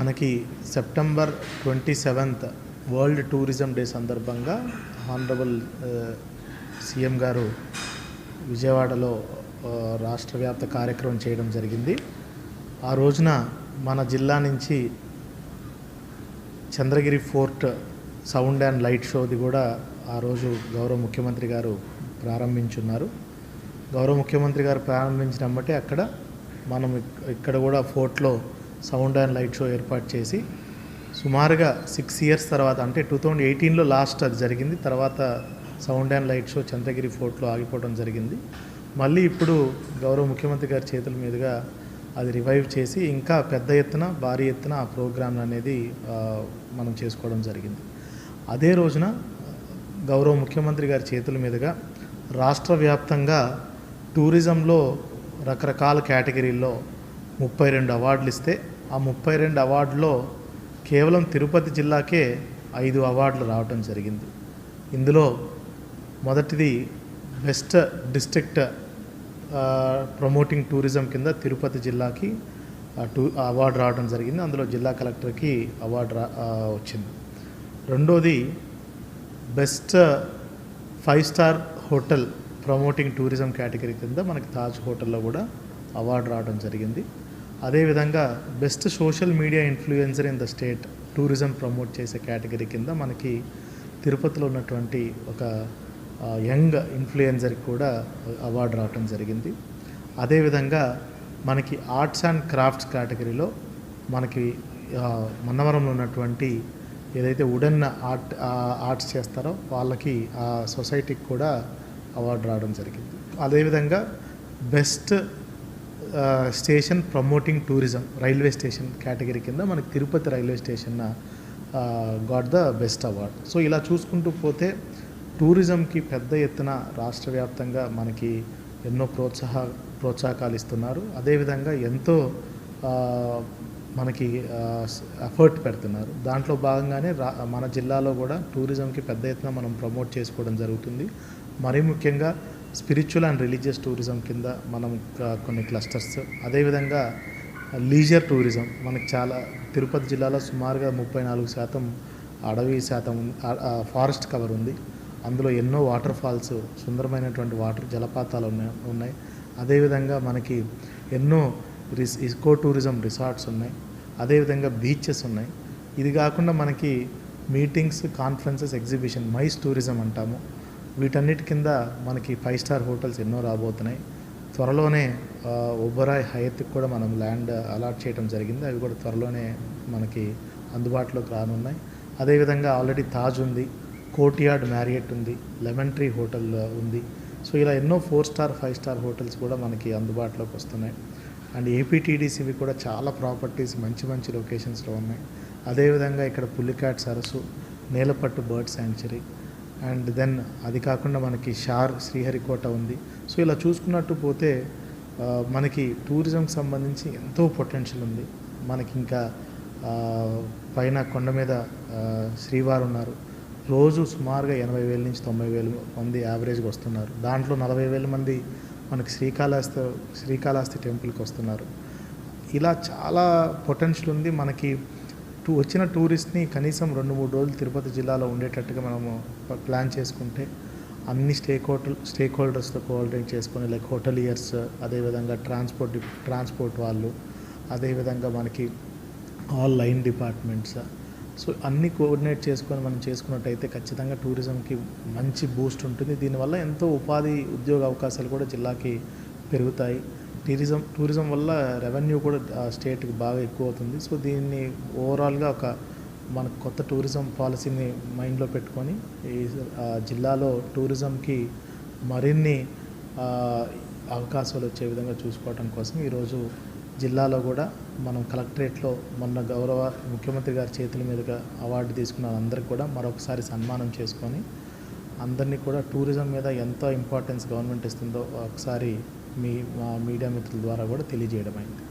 మనకి September twenty seventh World Tourism Day సందర్భంగా honourable CM గారు విజయవాడలో రాష్ట్ర వ్యాప్త కార్యక్రమం చేయడం జరిగింది. ఆ రోజున మన జిల్లా నుంచి Chandragiri fort sound and light షోది కూడా ఆ రోజు గౌరవ ముఖ్యమంత్రి గారు ప్రారంభించున్నారు. గౌరవ ముఖ్యమంత్రి గారు ప్రారంభించినమ్మటే అక్కడ మనం ఇక్కడ కూడా ఫోర్ట్లో సౌండ్ అండ్ లైట్ షో ఏర్పాటు చేసి సుమారుగా సిక్స్ ఇయర్స్ తర్వాత అంటే టూ థౌజండ్ ఎయిటీన్లో లాస్ట్ అది జరిగింది. తర్వాత sound and light show Chandragiri ఫోర్ట్లో ఆగిపోవడం జరిగింది. మళ్ళీ ఇప్పుడు గౌరవ ముఖ్యమంత్రి గారి చేతుల మీదుగా అది రివైవ్ చేసి ఇంకా పెద్ద ఎత్తున భారీ ఎత్తున ఆ ప్రోగ్రామ్ అనేది మనం చేసుకోవడం జరిగింది. అదే రోజున గౌరవ ముఖ్యమంత్రి గారి చేతుల మీదుగా రాష్ట్ర వ్యాప్తంగా టూరిజంలో రకరకాల కేటగిరీల్లో ముప్పై రెండు అవార్డులు ఇస్తే ఆ ముప్పై రెండు అవార్డులో కేవలం తిరుపతి జిల్లాకే ఐదు అవార్డులు రావటం జరిగింది. ఇందులో మొదటిది బెస్ట్ డిస్ట్రిక్ట్ ప్రమోటింగ్ టూరిజం కింద తిరుపతి జిల్లాకి టూ అవార్డు రావడం జరిగింది. అందులో జిల్లా కలెక్టర్కి అవార్డు రా వచ్చింది. రెండోది best five star hotel promoting tourism category కింద మనకి తాజ్ హోటల్లో కూడా అవార్డు రావడం జరిగింది. అదేవిధంగా best social media influencer in the state tourism promote చేసే కేటగిరీ కింద మనకి తిరుపతిలో ఉన్నటువంటి ఒక యంగ్ ఇన్ఫ్లుయెన్సర్కి కూడా అవార్డు రావటం జరిగింది. అదేవిధంగా మనకి ఆర్ట్స్ అండ్ క్రాఫ్ట్స్ కేటగిరీలో మనకి మన్నవరంలో ఉన్నటువంటి ఏదైతే ఉడన్ ఆర్ట్ ఆర్ట్స్ చేస్తారో వాళ్ళకి ఆ సొసైటీకి కూడా అవార్డు రావడం జరిగింది. అదేవిధంగా best station promoting tourism railway station category కింద మనకి Tirupati railway station got the best award so ఇలా చూసుకుంటూ పోతే టూరిజంకి పెద్ద ఎత్తున రాష్ట్ర వ్యాప్తంగా మనకి ఎన్నో ప్రోత్సాహ ప్రోత్సాహకాలు ఇస్తున్నారు. అదేవిధంగా ఎంతో మనకి ఎఫర్ట్ పెడుతున్నారు. దాంట్లో భాగంగానే రా మన జిల్లాలో కూడా టూరిజంకి పెద్ద ఎత్తున మనం ప్రమోట్ చేసుకోవడం జరుగుతుంది. మరీ ముఖ్యంగా స్పిరిచువల్ అండ్ రిలీజియస్ టూరిజం కింద మనం కొన్ని క్లస్టర్స్ అదేవిధంగా లీజర్ టూరిజం మనకి చాలా తిరుపతి జిల్లాలో సుమారుగా ముప్పై నాలుగు శాతం అడవి శాతం ఫారెస్ట్ కవర్ ఉంది. అందులో ఎన్నో వాటర్ ఫాల్స్ సుందరమైనటువంటి వాటర్ జలపాతాలు ఉన్నాయి ఉన్నాయి. అదేవిధంగా మనకి ఎన్నో రిస్ ఇకో టూరిజం రిసార్ట్స్ ఉన్నాయి. అదేవిధంగా బీచెస్ ఉన్నాయి. ఇది కాకుండా మనకి meetings conferences exhibition MICE tourism అంటాము. వీటన్నిటి కింద మనకి ఫైవ్ స్టార్ హోటల్స్ ఎన్నో రాబోతున్నాయి. త్వరలోనే ఒబరాయ్ హయత్కి కూడా మనం ల్యాండ్ అలాట్ చేయడం జరిగింది. అవి కూడా త్వరలోనే మనకి అందుబాటులోకి రానున్నాయి. అదేవిధంగా ఆల్రెడీ తాజ్ ఉంది కోటియార్డ్ మ్యారియట్ ఉంది లెమన్ ట్రీ హోటల్ ఉంది. సో ఇలా ఎన్నో four star five star hotels కూడా మనకి అందుబాటులోకి వస్తున్నాయి. అండ్ ఏపీటీడీసీవి కూడా చాలా ప్రాపర్టీస్ మంచి మంచి లొకేషన్స్లో ఉన్నాయి. అదేవిధంగా ఇక్కడ పుల్లికాట్ సరస్సు Nelapattu bird sanctuary and then అది కాకుండా మనకి షార్ శ్రీహరికోట ఉంది. సో ఇలా చూసుకున్నట్టు పోతే మనకి టూరిజంకి సంబంధించి ఎంతో పొటెన్షియల్ ఉంది. మనకి ఇంకా పైన కొండ మీద శ్రీవారు ఉన్నారు. రోజు సుమారుగా ఎనభై వేల నుంచి తొంభై వేల మంది యావరేజ్గా వస్తున్నారు. దాంట్లో నలభై వేల మంది మనకి శ్రీకాళహస్తి శ్రీకాళహస్తి టెంపుల్కి వస్తున్నారు. ఇలా చాలా పొటెన్షియల్ ఉంది. మనకి టూ వచ్చిన టూరిస్ట్ని కనీసం రెండు మూడు రోజులు తిరుపతి జిల్లాలో ఉండేటట్టుగా మనము ప్లాన్ చేసుకుంటే అన్ని స్టేక్ హోటల్ స్టేక్ హోల్డర్స్తో కోఆర్డినేట్ చేసుకొని లైక్ హోటలియర్స్ అదేవిధంగా ట్రాన్స్పోర్ట్ ట్రాన్స్పోర్ట్ వాళ్ళు అదేవిధంగా మనకి ఆల్ లైన్ డిపార్ట్మెంట్స్. సో అన్నీ కోఆర్డినేట్ చేసుకొని మనం చేసుకున్నట్టయితే ఖచ్చితంగా టూరిజంకి మంచి బూస్ట్ ఉంటుంది. దీనివల్ల ఎంతో ఉపాధి ఉద్యోగ అవకాశాలు కూడా జిల్లాకి పెరుగుతాయి. టూరిజం టూరిజం వల్ల రెవెన్యూ కూడా స్టేట్కి బాగా ఎక్కువ అవుతుంది. సో దీన్ని ఓవరాల్గా ఒక మన కొత్త టూరిజం పాలసీని మైండ్లో పెట్టుకొని ఈ జిల్లాలో టూరిజంకి మరిన్ని అవకాశాలు వచ్చే విధంగా చూసుకోవడం కోసం ఈరోజు జిల్లాలో కూడా మనం కలెక్టరేట్లో మొన్న గౌరవ ముఖ్యమంత్రి గారి చేతుల మీదుగా అవార్డు తీసుకున్న అందరికి కూడా మరొకసారి సన్మానం చేసుకొని అందరినీ కూడా టూరిజం మీద ఎంత ఇంపార్టెన్స్ గవర్నమెంట్ ఇస్తుందో ఒకసారి మీ మా మీడియా మిత్రుల ద్వారా కూడా తెలియజేయడం అయింది